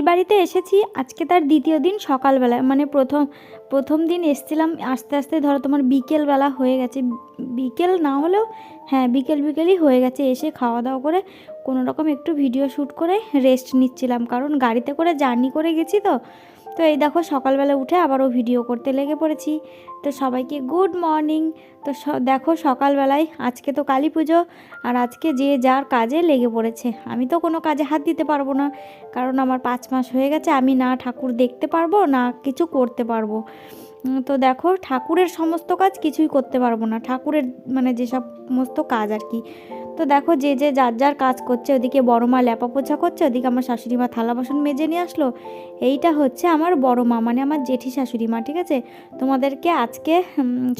দিদির বাড়িতে এসেছি, আজকে তার দ্বিতীয় দিন সকালবেলায় মানে প্রথম প্রথম দিন এসছিলাম, আস্তে আস্তে ধরো তোমার বিকেলবেলা হয়ে গেছে। বিকেল না হলেও হ্যাঁ বিকেল বিকেলই হয়ে গেছে। এসে খাওয়া দাওয়া করে কোনো রকম একটু ভিডিও শ্যুট করে রেস্ট নিচ্ছিলাম। কারণ গাড়িতে করে জার্নি করে গেছি তো। তো এই দেখো সকালবেলা উঠে আবারও ভিডিও করতে লেগে পড়েছি। তো সবাইকে গুড মর্নিং তো দেখো সকালবেলায় আজকে তো কালী পুজো আর আজকে যে যার কাজে লেগে পড়েছে। আমি তো কোনো কাজে হাত দিতে পারব না, কারণ আমার পাঁচ মাস হয়ে গেছে, আমি না ঠাকুর দেখতে পারব, না কিছু করতে পারব। তো দেখো ঠাকুরের সমস্ত কাজ কিছুই করতে পারব না। ঠাকুরের মানে যে সমস্ত কাজ আর কি। তো দেখো যে যে যার যার কাজ করছে, ওদিকে বড় মা ল্যাপা পোছা করছে, ওদিকে আমার শাশুড়ি মা থালা বাসন মেজে নিয়ে আসলো। এইটা হচ্ছে আমার বড় মা মানে আমার জেঠি শাশুড়ি মা ঠিক আছে? তোমাদেরকে আজকে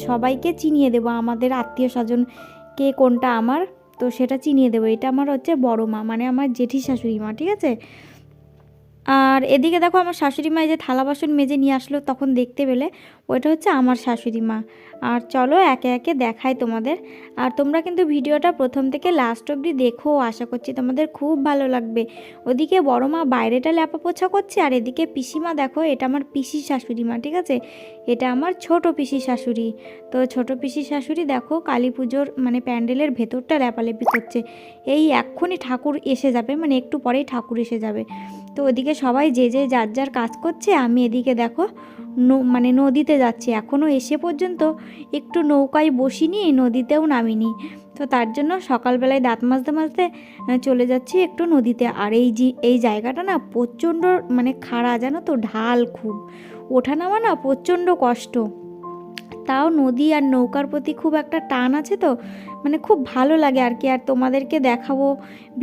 সবাইকে চিনিয়ে দেবো, আমাদের আত্মীয় স্বজন কে কোনটা আমার, তো সেটা চিনিয়ে দেবো। এটা আমার হচ্ছে বড় মা মানে আমার জেঠি শাশুড়ি মা ঠিক আছে? আর এদিকে দেখো আমার শাশুড়ি মা এই যে থালা বাসন মেজে নিয়ে আসলো তখন দেখতে পেলে ওইটা হচ্ছে আমার শাশুড়ি মা। আর চলো একে একে দেখাই তোমাদের। আর তোমরা কিন্তু ভিডিওটা প্রথম থেকে লাস্ট অবধি দেখো, আশা করছি তোমাদের খুব ভালো লাগবে। ওদিকে বড় মা বাইরেটা ল্যাপা পোছা করছে আর এদিকে পিসিমা দেখো, এটা আমার পিসি শাশুড়ি মা, ঠিক আছে? এটা আমার ছোট পিসি শাশুড়ি। তো ছোট পিসি শাশুড়ি দেখো কালী পুজোর মানে প্যান্ডেলের ভেতরটা ল্যাপালেপি করছে। এই এক্ষুনি ঠাকুর এসে যাবে মানে একটু পরেই ঠাকুর এসে যাবে। তো ওদিকে সবাই যে যে যার যার কাজ করছে, আমি এদিকে দেখো মানে নদীতে যাচ্ছি। এখনও এসে পর্যন্ত একটু নৌকায় বসিনি নদীতেও নামিনি। তো তার জন্য সকালবেলায় দাঁত মাজতে মাজতে চলে যাচ্ছি একটু নদীতে। আর এই যে, এই জায়গাটা না প্রচণ্ড মানে খাড়া, জানো তো, ঢাল খুব। ওঠা নামা না প্রচণ্ড কষ্ট। তাও নদী আর নৌকার প্রতি খুব একটা টান আছে তো মানে খুব ভালো লাগে আর কি। আর তোমাদেরকে দেখাবো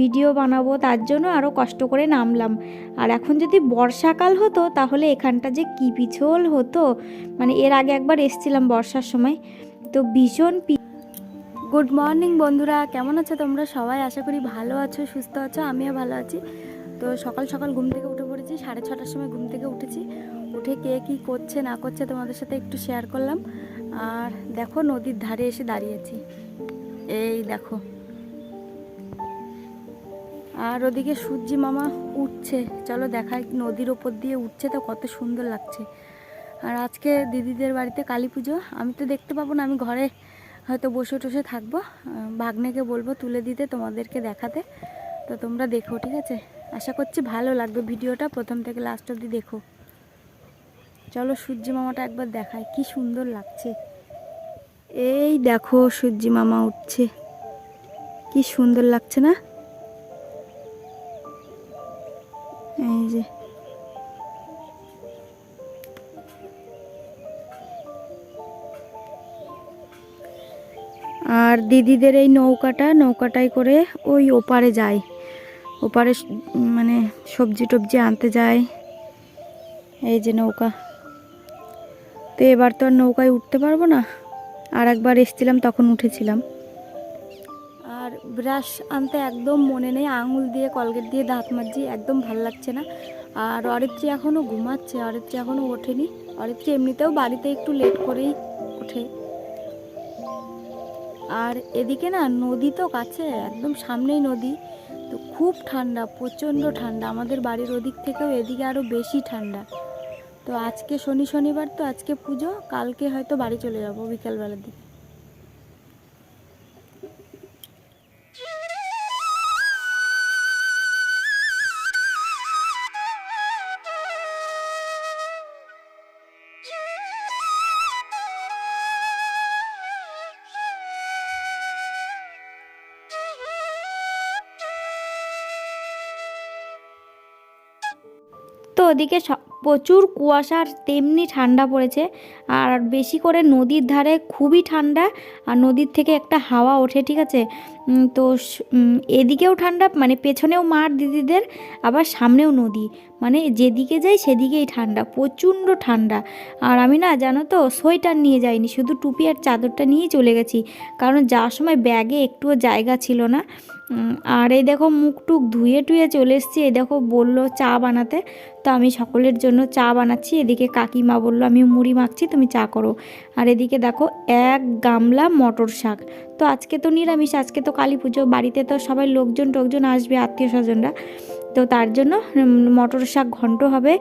ভিডিও বানাবো, তার জন্য আরও কষ্ট করে নামলাম। আর এখন যদি বর্ষাকাল হতো, তাহলে এখানটা যে কী পিছল হতো। মানে এর আগে একবার এসছিলাম বর্ষার সময়। তো ভীষণ গুড মর্নিং বন্ধুরা, কেমন আছো তোমরা? সবাই আশা করি ভালো আছো, সুস্থ আছো, আমিও ভালো আছি। তো সকাল সকাল ঘুম থেকে উঠে পড়েছি, সাড়ে ছটার সময় ঘুম থেকে উঠেছি। উঠে কে কী করছে, না করছে তোমাদের সাথে একটু শেয়ার করলাম। আর দেখো নদীর ধারে এসে দাঁড়িয়েছি। এই দেখো। আর ওদিকে সূর্যি মামা উঠছে। চলো দেখাই নদীর ওপর দিয়ে উঠছে তো কত সুন্দর লাগছে। আর আজকে দিদিদের বাড়িতে কালী পুজো। আমি তো দেখতে পাবো না, আমি ঘরে হয়তো বসে টসে থাকব। ভাগ্নেকে বলব তুলে দিতে তোমাদেরকে দেখাতে। তো তোমরা দেখো, ঠিক আছে? আশা করছি ভালো লাগবে ভিডিওটা। প্রথম থেকে লাস্ট অবধি দেখো। চলো সূর্যি মামাটা একবার দেখায়, কি সুন্দর লাগছে। এই দেখো সূর্যি মামা উঠছে। কি সুন্দর লাগছে না? এই যে। আর দিদিদের এই নৌকাটা, নৌকাটাই করে ওই ওপারে যায়। ওপারে মানে সবজি টবজি আনতে যায়। এই যে নৌকা। তো এবার তো আর নৌকায় উঠতে পারব না। আর একবার এসছিলাম, তখন উঠেছিলাম। আর ব্রাশ আনতে একদম মনে নেই, আঙুল দিয়ে, কলগেট দিয়ে দাঁত মাজছি একদম ভালো লাগছে না। আর অরিত্রী এখনও ঘুমাচ্ছে, অরিত্রী এখনও ওঠেনি। অরিত্রী এমনিতেও বাড়িতে একটু লেট করেই ওঠে। আর এদিকে না, নদী তো কাছে, একদম সামনেই নদী। তো খুব ঠান্ডা, প্রচণ্ড ঠান্ডা। আমাদের বাড়ির ওদিক থেকেও এদিকে আরও বেশি ঠান্ডা। তো আজকে শনি শনিবার তো আজকে পুজো, কালকে হয়তো বাড়ি চলে যাব বিকালবেলার দিকে। তো ওদিকে প্রচুর কুয়াশা তেমনি ঠান্ডা পড়েছে। আর বেশি করে নদীর ধারে খুবই ঠান্ডা, আর নদীর থেকে একটা হাওয়া ওঠে, ঠিক আছে? তো এদিকেও ঠান্ডা মানে পেছনেও মার দিদিদের, আবার সামনেও নদী। মানে যেদিকে যাই সেদিকেই ঠান্ডা, প্রচণ্ড ঠান্ডা। আর আমি না, জানো তো, সোয়েটার নিয়ে যাইনি, শুধু টুপি আর চাদরটা নিয়েই চলে গেছি। কারণ যাওয়ার সময় ব্যাগে একটুও জায়গা ছিল না। আর এই দেখো মুখ টুক ধুয়ে টুয়ে চলে এসেছি। এই দেখো বলল চা বানাতে। তো আমি সকলের জন্য চা বানাচ্ছি। এদিকে কাকিমা বলল আমি মুড়ি মাখছি, তুমি চা করো। আর এদিকে দেখো এক গামলা মটর শাক। তো আজকে তো নিরামিষ, আজকে তো কালী পুজো। বাড়িতে তো সবাই লোকজন টোকজন আসবে, আত্মীয় স্বজনরা। তো তো তার জন্য মটর শাক ঘন্ট হবে।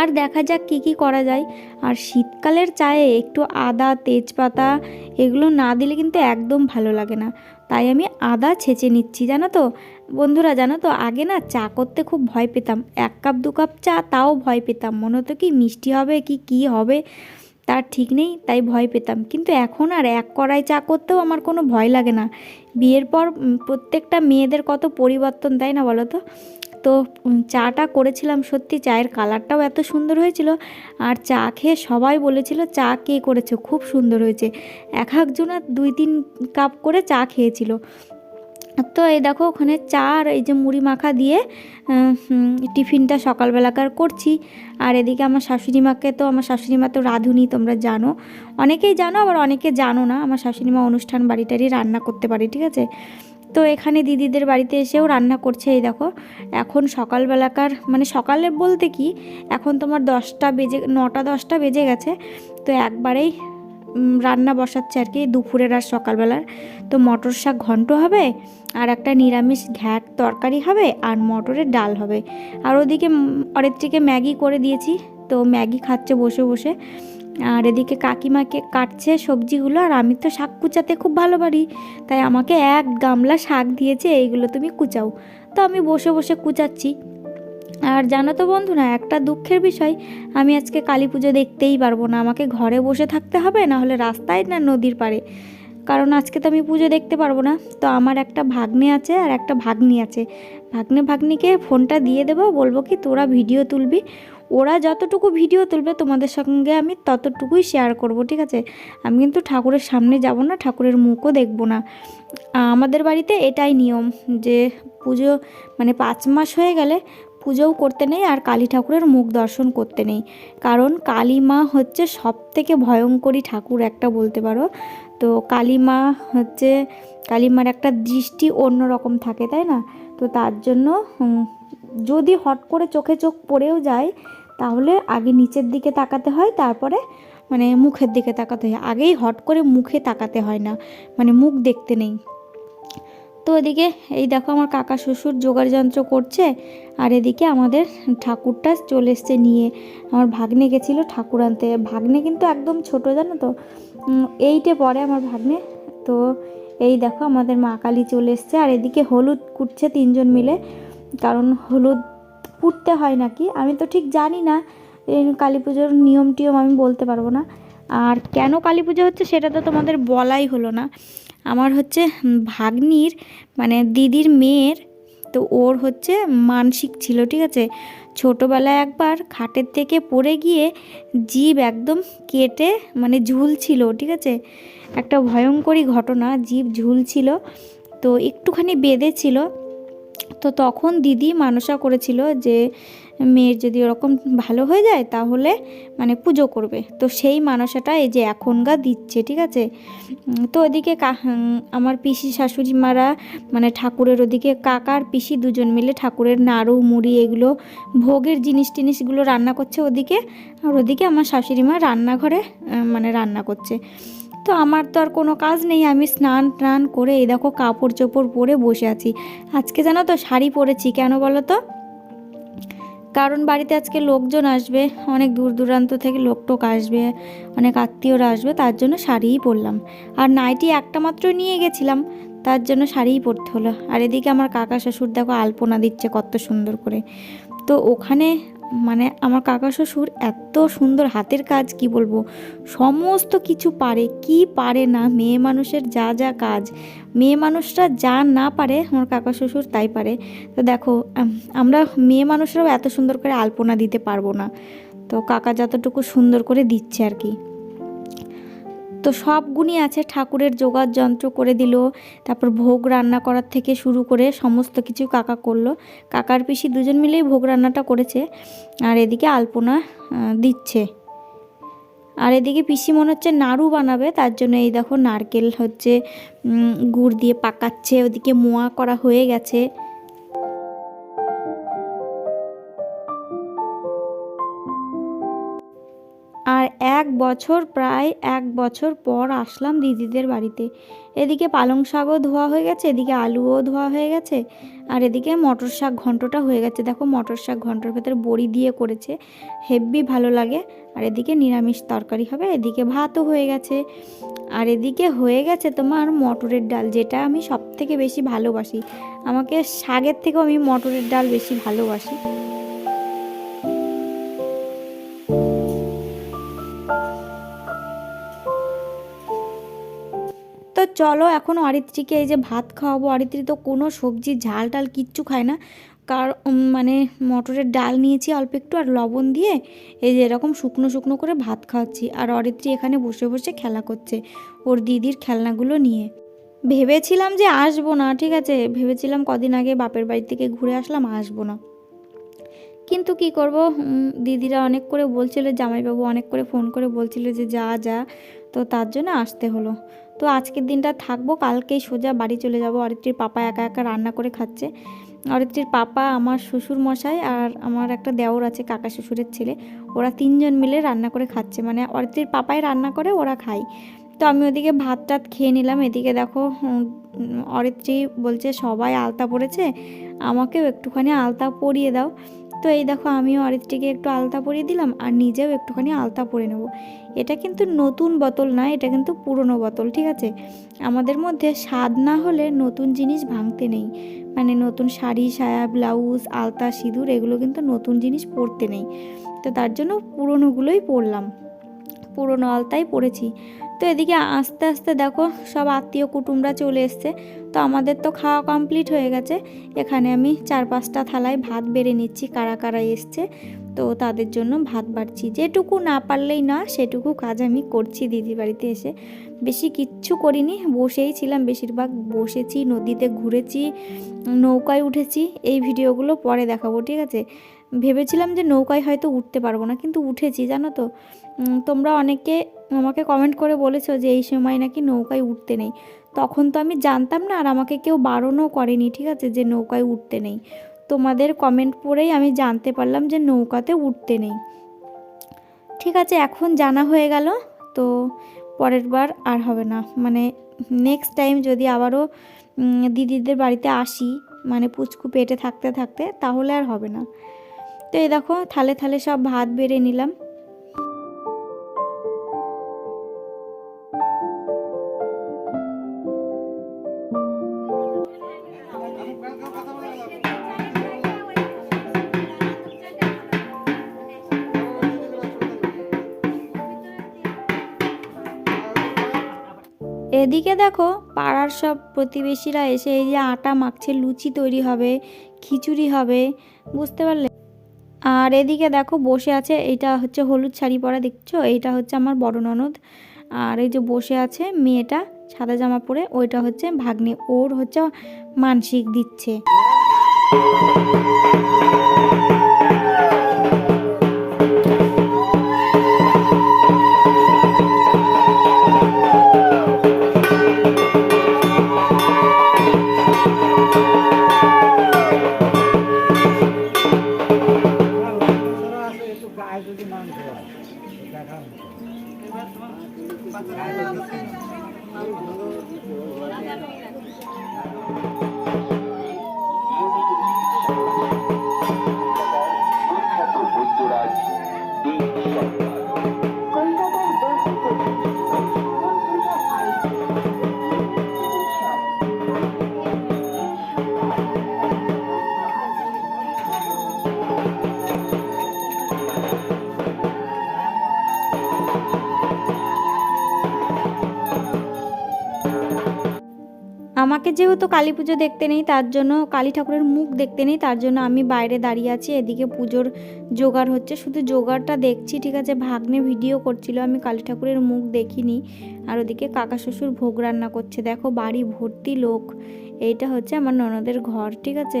আর দেখা যাক কী কী করা যায়। আর শীতকালের চায়ে একটু আদা, তেজপাতা এগুলো না দিলে কিন্তু একদম ভালো লাগে না। তাই আমি আদা ছেঁচে নিচ্ছি, জানো তো। বন্ধুরা, জানো তো, আগে না চা করতে খুব ভয় পেতাম। এক কাপ, দু কাপ চা তাও ভয় পেতাম। মনে হতো কি মিষ্টি হবে, কি কি হবে, তার ঠিক নেই, তাই ভয় পেতাম। কিন্তু এখন আর এক কড়াই চা করতেও আমার কোনো ভয় লাগে না। বিয়ের পর প্রত্যেকটা মেয়েদের কত পরিবর্তন, তাই না বলো তো? তো চাটা করেছিলাম সত্যি চায়ের কালারটাও এত সুন্দর হয়েছিল আর চা খেয়ে সবাই বলেছিল চা কে করেছ, খুব সুন্দর হয়েছে। এক একজনের দুই তিন কাপ করে চা খেয়েছিল। তো এই দেখো ওখানে চা আর এই যে মুড়ি মাখা দিয়ে টিফিনটা সকালবেলাকার করছি। আর এদিকে আমার শাশুড়ি মাকে তো, আমার শাশুড়ি মা তো রাঁধুনি, তোমরা জানো। অনেকেই জানো, আবার অনেকে জানো না, আমার শাশুড়ি মা অনুষ্ঠান বাড়িটারই রান্না করতে পারে, ঠিক আছে? তো এখানে দিদিদের বাড়িতে এসেও রান্না করছে, এই দেখো। এখন সকালবেলাকার মানে সকালে বলতে কি, এখন তোমার দশটা বেজে, নটা দশটা বেজে গেছে, তো একবারেই রান্না বসাচ্ছে আর কি দুপুরের আর সকালবেলার। তো মটর শাক ঘন্ট হবে, আর একটা নিরামিষ ঘ্যাট তরকারি হবে, আর মটরের ডাল হবে। আর ওদিকে অরেত্রিকে ম্যাগি করে দিয়েছি, তো ম্যাগি খাচ্ছে বসে বসে। আর এদিকে কাকিমাকে কাটছে সবজিগুলো, আর আমি তো শাক কুচাতে খুব ভালো পারি তাই আমাকে এক গামলা শাক দিয়েছে, এইগুলো তুমি কুচাও। তো আমি বসে বসে কুচাচ্ছি। আর জানো তো বন্ধুরা, একটা দুঃখের বিষয়, আমি আজকে কালী পুজো দেখতেই পারব না। আমাকে ঘরে বসে থাকতে হবে, না হলে রাস্তায় না নদীর পাড়ে। কারণ আজকে তো আমি পুজো দেখতে পারব না। তো আমার একটা ভাগ্নে আছে আর একটা ভাগ্নি আছে। ভাগ্নে ভাগ্নিকে ফোনটা দিয়ে দেবো, বলব কি তোরা ভিডিও তুলবি। ওরা যতটুকু ভিডিও তুলবে তোমাদের সঙ্গে আমি ততটুকুই শেয়ার করব, ঠিক আছে? আমি কিন্তু ঠাকুরের সামনে যাব না, ঠাকুরের মুখও দেখব না। আমাদের বাড়িতে এটাই নিয়ম যে পুজো মানে পাঁচ মাস হয়ে গেলে পুজোও করতে নেই আর কালী ঠাকুরের মুখ দর্শন করতে নেই। কারণ কালী মা হচ্ছে সব থেকে ভয়ঙ্করী ঠাকুর একটা বলতে পারো। তো কালী মা হচ্ছে, কালী মার একটা দৃষ্টি অন্য রকম থাকে, তাই না? তো তার জন্য যদি হট করে চোখে চোখ পড়েও যায় তাহলে আগে নিচের দিকে তাকাতে হয়, তারপরে মানে মুখের দিকে তাকাতে হয়। আগেই হট করে মুখে তাকাতে হয় না মানে মুখ দেখতে নেই। তো এদিকে এই দেখো আমার কাকা শ্বশুর জোগাড় যন্ত্র করছে, আর এদিকে আমাদের ঠাকুরটা চলে এসছে নিয়ে। আমার ভাগ্নে গেছিল ঠাকুর আনতে। ভাগ্নে কিন্তু একদম ছোট, জানো তো? এইটে পড়ে আমার ভাগ্নে। তো এই দেখো আমাদের মা কালী চলে এসছে, আর এদিকে হলুদ কুটছে তিনজন মিলে। কারণ হলুদ কুটতে হয় নাকি? আমি তো ঠিক জানি না। কালী পুজোর নিয়ম টিয়ম আমি বলতে পারব না। আর কেন কালী পুজো হচ্ছে সেটা তো তোমাদের বলাই হলো না। আমার হচ্ছে ভাগ্নির মানে দিদির মেয়ের, তো ওর হচ্ছে মানসিক ছিল, ঠিক আছে? ছোটোবেলায় একবার খাটের থেকে পড়ে গিয়ে জীব একদম কেটে মানে ঝুলছিল, ঠিক আছে? একটা ভয়ঙ্করী ঘটনা, জীব ঝুলছিল, তো একটুখানি বেঁধেছিল। তো তখন দিদি মানসা করেছিল যে, মেয়ের যদি ওরকম ভালো হয়ে যায় তাহলে মানে পুজো করবে। তো সেই মানসাটা এই যে এখনকার দিচ্ছে, ঠিক আছে? তো ওদিকে আমার পিসি শাশুড়ি মারা মানে ঠাকুরের ওদিকে কাকার পিসি দুজন মিলে ঠাকুরের নাড়ু, মুড়ি এগুলো, ভোগের জিনিস টিনিসগুলো রান্না করছে ওদিকে। আর ওদিকে আমার শাশুড়ি মা রান্নাঘরে মানে রান্না করছে। তো আমার তো আর কোনো কাজ নেই, আমি স্নান টান করে এই দেখো কাপড় চোপড় পরে বসে আছি। আজকে জানো তো শাড়ি পরেছি, কেন বলো তো? কারণ বাড়িতে আজকে লোকজন আসবে, অনেক দূর দূরান্ত থেকে লোক টোক আসবে, অনেক আত্মীয়রা আসবে, তার জন্য শাড়িই পরলাম। আর নাইটি একটা মাত্র নিয়ে গেছিলাম, তার জন্য শাড়িই পরতে হলো। আর এদিকে আমার কাকা শ্বশুর দেখো আলপনা দিচ্ছে কত সুন্দর করে। তো ওখানে মানে আমার কাকা শ্বশুর এত সুন্দর হাতের কাজ, কি বলব? সমস্ত কিছু পারে, কি পারে না, মেয়ে মানুষের যা যা কাজ। মেয়ে মানুষরা যা না পারে, আমার কাকা শ্বশুর তাই পারে। তো দেখো আমরা মেয়ে মানুষরাও এত সুন্দর করে আলপনা দিতে পারব না। তো কাকা যতটুকু সুন্দর করে দিচ্ছে আর কি। তো সব গুণই আছে। ঠাকুরের জোগাড় যন্ত্র করে দিল, তারপর ভোগ রান্না করার থেকে শুরু করে সমস্ত কিছু কাকা করল। কাকার পিসি দুজন মিলেই ভোগ রান্নাটা করেছে। আর এদিকে আলপনা দিচ্ছে। আর এদিকে পিসি মনে হচ্ছে নাড়ু বানাবে, তার জন্য এই দেখো নারকেল হচ্ছে গুড় দিয়ে পাকাচ্ছে, ওদিকে মোয়া করা হয়ে গেছে। এক বছর, প্রায় এক বছর পর আসলাম দিদিদের বাড়িতে। এদিকে পালং শাকও ধোয়া হয়ে গেছে, এদিকে আলুও ধোয়া হয়ে গেছে, আর এদিকে মটর শাক ঘন্টটা হয়ে গেছে। দেখো মটর শাক ঘন্টর ভেতরে বড়ি দিয়ে করেছে হেভি ভালো লাগে। আর এদিকে নিরামিষ তরকারি হবে, এদিকে ভাতও হয়ে গেছে। আর এদিকে হয়ে গেছে তোমার মটরের ডাল, যেটা আমি সব থেকে বেশি ভালোবাসি। আমাকে শাকের থেকেও আমি মটরের ডাল বেশি ভালোবাসি। চলো, এখন অরিত্রীকে এই যে ভাত খাওয়াবো। অরিত্রী তো কোনো সবজি, ঝাল টাল কিচ্ছু খায় না। কার মানে মটরের ডাল নিয়েছি অল্প একটু আর লবণ দিয়ে এই যে এরকম শুকনো শুকনো করে ভাত খাওয়াচ্ছি। আর অরিত্রী এখানে বসে বসে খেলা করছে ওর দিদির খেলনাগুলো নিয়ে। ভেবেছিলাম যে আসব না, ঠিক আছে? ভেবেছিলাম কদিন আগে বাপের বাড়ি থেকে ঘুরে আসলাম, আসব না। কিন্তু কি করব? দিদিরা অনেক করে বলছিল, জামাইবাবু অনেক করে ফোন করে বলছিল যে যা যা। তো তার জন্য আসতে হলো। তো আজকের দিনটা থাকব, কালকেই সোজা বাড়ি চলে যাব। অরিত্রীর পাপা একা একা রান্না করে খাচ্ছে। অরিত্রীর পাপা আমার শ্বশুর মশাই আর আমার একটা দেওর আছে কাকা শ্বশুরের ছেলে। ওরা তিনজন মিলে রান্না করে খাচ্ছে। মানে অরিত্রীর পাপাই রান্না করে, ওরা খায়। তো আমি ওদিকে ভাত টাত খেয়ে নিলাম। এদিকে দেখো অরিত্রী বলছে, সবাই আলতা পড়েছে আমাকেও একটুখানি আলতা পরিয়ে দাও। তো এই দেখো, আমিও অরিত্রীকে একটু আলতা পরিয়ে দিলাম আর নিজেও একটুখানি আলতা পরে নেব। এটা কিন্তু নতুন বোতল না, এটা কিন্তু পুরনো বোতল, ঠিক আছে? আমাদের মধ্যে স্বাদ না হলে নতুন জিনিস ভাঙতে নেই। মানে নতুন শাড়ি, সায়া, ব্লাউজ, আলতা, সিঁদুর, এগুলো কিন্তু নতুন জিনিস পরতে নেই। তো তার জন্য পুরনোগুলোই পরলাম। পুরনো আলতাই পরেছি। তো এদিকে আস্তে আস্তে দেখো সব আত্মীয় কুটুমরা চলে এসছে। তো আমাদের তো খাওয়া কমপ্লিট হয়ে গেছে। এখানে আমি চার পাঁচটা থালায় ভাত বেড়ে নিচ্ছি, কারা কারা এসছে। তো তাদের জন্য ভাত বাড়ছি। যেটুকু না পারলেই না, সেটুকু কাজ আমি করছি দিদি বাড়িতে এসে। বেশি কিচ্ছু করিনি, বসেই ছিলাম। বেশিরভাগ বসেছি, নদীতে ঘুরেছি, নৌকায় উঠেছি। এই ভিডিওগুলো পরে দেখাবো, ঠিক আছে? ভেবেছিলাম যে নৌকায় হয়তো উঠতে পারব না, কিন্তু উঠেছি, জানো তো। তোমরা অনেকে আমাকে কমেন্ট করে বলেছ যে এই সময় নাকি নৌকায় উঠতে নেই। তখন তো আমি জানতাম না, আর আমাকে কেউ বারণও করেনি, ঠিক আছে, যে নৌকায় উঠতে নেই। তোমাদের কমেন্ট পড়েই আমি জানতে পারলাম যে নৌকাতে উঠতে নেই। ঠিক আছে, এখন জানা হয়ে গেল, তো পরের বার আর হবে না। মানে নেক্সট টাইম যদি আবারও দিদিদের বাড়িতে আসি মানে পুচকু পেটে থাকতে থাকতে, তাহলে আর হবে না। তো এই দেখো, থালে থালে সব ভাত বেড়ে নিলাম। এদিকে দেখো, পাড়ার সব প্রতিবেশীরা এসে এই যে আটা মাখছে, লুচি তৈরি হবে, খিচুড়ি হবে, বুঝতে পারলে? আর এদিকে দেখো বসে আছে, এটা হচ্ছে হলুদ শাড়ি পরা, দেখছ? এইটা হচ্ছে আমার বড় ননদ। আর এই যে বসে আছে মেয়েটা সাদা জামা পরে, ওইটা হচ্ছে ভাগ্নে। ওর হচ্ছে মানসিক দিচ্ছে। আমাকে যেহেতু কালী পুজো দেখতে নেই, তার জন্য কালী ঠাকুরের মুখ দেখতে নেই, তার জন্য আমি বাইরে দাঁড়িয়ে আছি। এদিকে পুজোর জোগাড় হচ্ছে, শুধু জোগাড়টা দেখছি, ঠিক আছে? ভাগ্নে ভিডিও করছিল, আমি কালী ঠাকুরের মুখ দেখিনি। আর ওদিকে কাকা শ্বশুর ভোগ রান্না করছে। দেখো, বাড়ি ভর্তি লোক। এইটা হচ্ছে আমার ননদের ঘর, ঠিক আছে?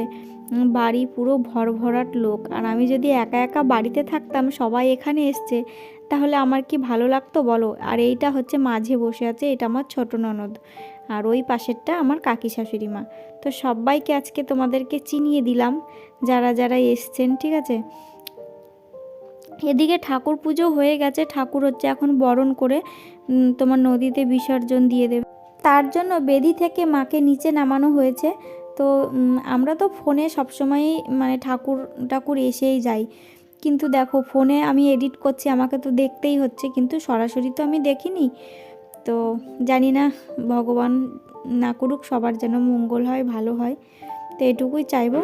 বাড়ি পুরো ভর ভরাট লোক। আর আমি যদি একা একা বাড়িতে থাকতাম, সবাই এখানে এসছে। তাহলে আমার কি ভালো লাগতো বলো? আর এইটা হচ্ছে মাঝে বসে আছে, এটা আমার ছোট ননদ। আর ওই পাশেরটা আমার কাকি শাশুড়ি মা। তো সবাইকে আজকে তোমাদেরকে চিনিয়ে দিলাম, যারা যারা এসছেন, ঠিক আছে? এদিকে ঠাকুর পুজো হয়ে গেছে, ঠাকুর হচ্ছে এখন বরণ করে তোমার নদীতে বিসর্জন দিয়ে দেবে। তার জন্য বেদি থেকে মাকে নিচে নামানো হয়েছে। তো আমরা তো ফোনে সবসময়ই মানে ঠাকুর ঠাকুর এসেই যাই। কিন্তু দেখো, ফোনে আমি এডিট করছি, আমাকে তো দেখতেই হচ্ছে, কিন্তু সরাসরি তো আমি দেখিনি। তো জানি না, ভগবান না করুক, সবার যেন মঙ্গল হয়, ভালো হয়। তো এটুকুই চাইব।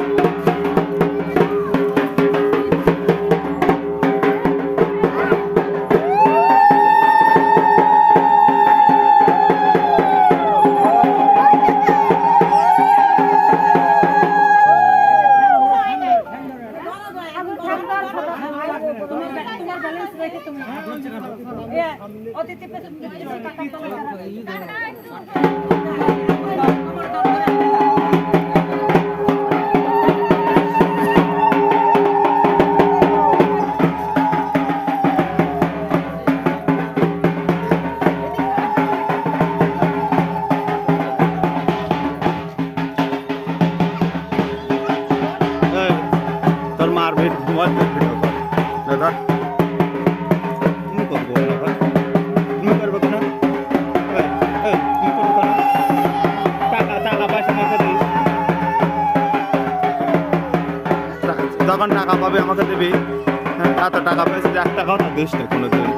টাকাও না দিস না কোনো দিন।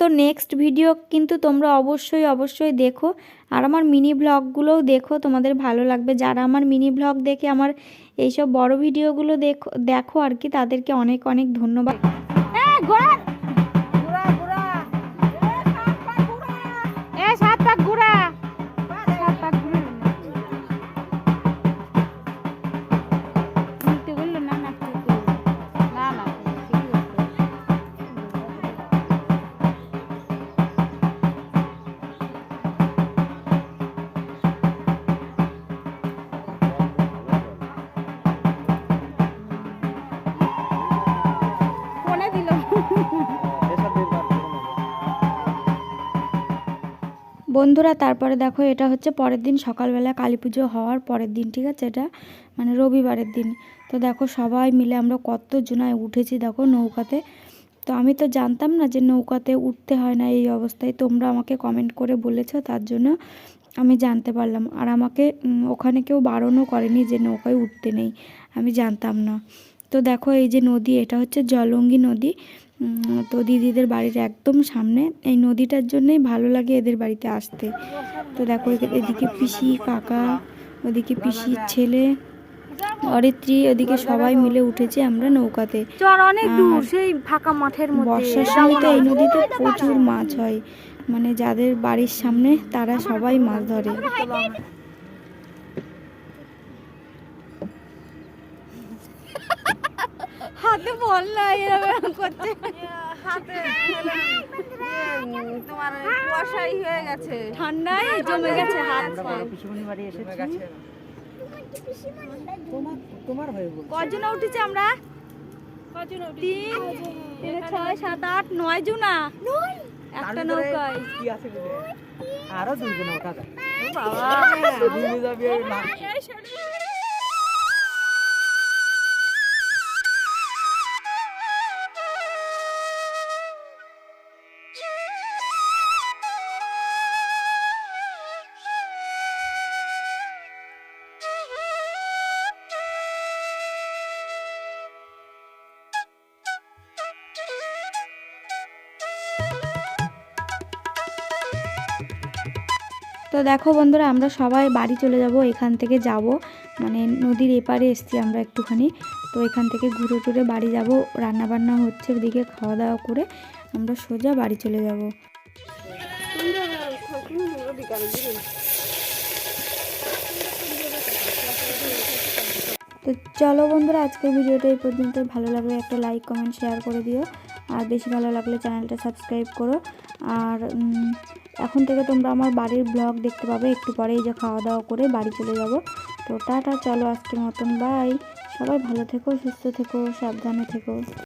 তো নেক্সট ভিডিও কিন্তু তোমরা অবশ্যই অবশ্যই দেখো। আর আমার মিনি ব্লগগুলোও দেখো তোমাদের ভালো লাগবে। যারা আমার মিনি ব্লগ দেখে আমার এইসব বড় ভিডিওগুলো দেখো দেখো আর কি তাদেরকে অনেক অনেক ধন্যবাদ। বন্ধুরা, তারপরে দেখো, এটা হচ্ছে পরের দিন, সকালবেলা কালী পুজো হওয়ার পরের দিন, ঠিক আছে? এটা মানে রবিবারের দিন। তো দেখো, সবাই মিলে আমরা কত জনায় উঠেছি, দেখো, নৌকাতে। তো আমি তো জানতাম না যে নৌকাতে উঠতে হয় না এই অবস্থায়। তোমরা আমাকে কমেন্ট করে বলেছ, তার জন্য আমি জানতে পারলাম। আর আমাকে ওখানে কেউ বারণও করেনি যে নৌকায় উঠতে নেই। আমি জানতাম না। তো দেখো এই যে নদী এটা হচ্ছে জলঙ্গি নদী। তো দিদিদের বাড়ির একদম সামনে। এই নদীটার জন্যই ভালো লাগে এদের বাড়িতে আসতে। তো দেখো এদিকে পিসি কাকা ওদিকে পিসির ছেলে অরিত্রী ওদিকে সবাই মিলে উঠেছি আমরা নৌকাতে। চর অনেক দূর সেই ফাঁকা মাঠের বর্ষার সময় তো এই নদীতে প্রচুর মাছ হয়। মানে যাদের বাড়ির সামনে তারা সবাই মাছ ধরে। হাতে বল না এরকম করছে। হাতে তোমার কুয়াশাই হয়ে গেছে। ঠান্ডায় জমে গেছে হাত পিসুমনি বাড়ি এসেছি তোমার হয়ে কজন উঠেছে আমরা? কজন তিন ছয় সাত আট নয় জনা। একটা নৌকায়। কি আছে আরও ওটা দেখ বাবা। দেখো বন্ধুরা, আমরা সবাই বাড়ি চলে যাব, এখান থেকে যাব। মানে নদীর এপারে এসছি আমরা একটুখানি। তো এখান থেকে ঘুরে টুরে বাড়ি যাব রান্না বান্না হচ্ছে ওদিকে খাওয়া দাওয়া করে আমরা সোজা বাড়ি চলে যাব। তো চলো বন্ধুরা, আজকের ভিডিওটা এই পর্যন্ত ভালো লাগলে একটা লাইক কমেন্ট শেয়ার করে দিও। আর বেশি ভালো লাগলে চ্যানেলটা সাবস্ক্রাইব করো। আর এখন থেকে তোমরা আমার বাড়ির ব্লগ দেখতে পাবে। একটু পরেই যে খাওয়া দাওয়া করে বাড়ি চলে যাব। তো টাটা, চলো আজকে মতন, বাই। সবাই ভালো থেকো, সুস্থ থেকো, সাবধানে থেকো।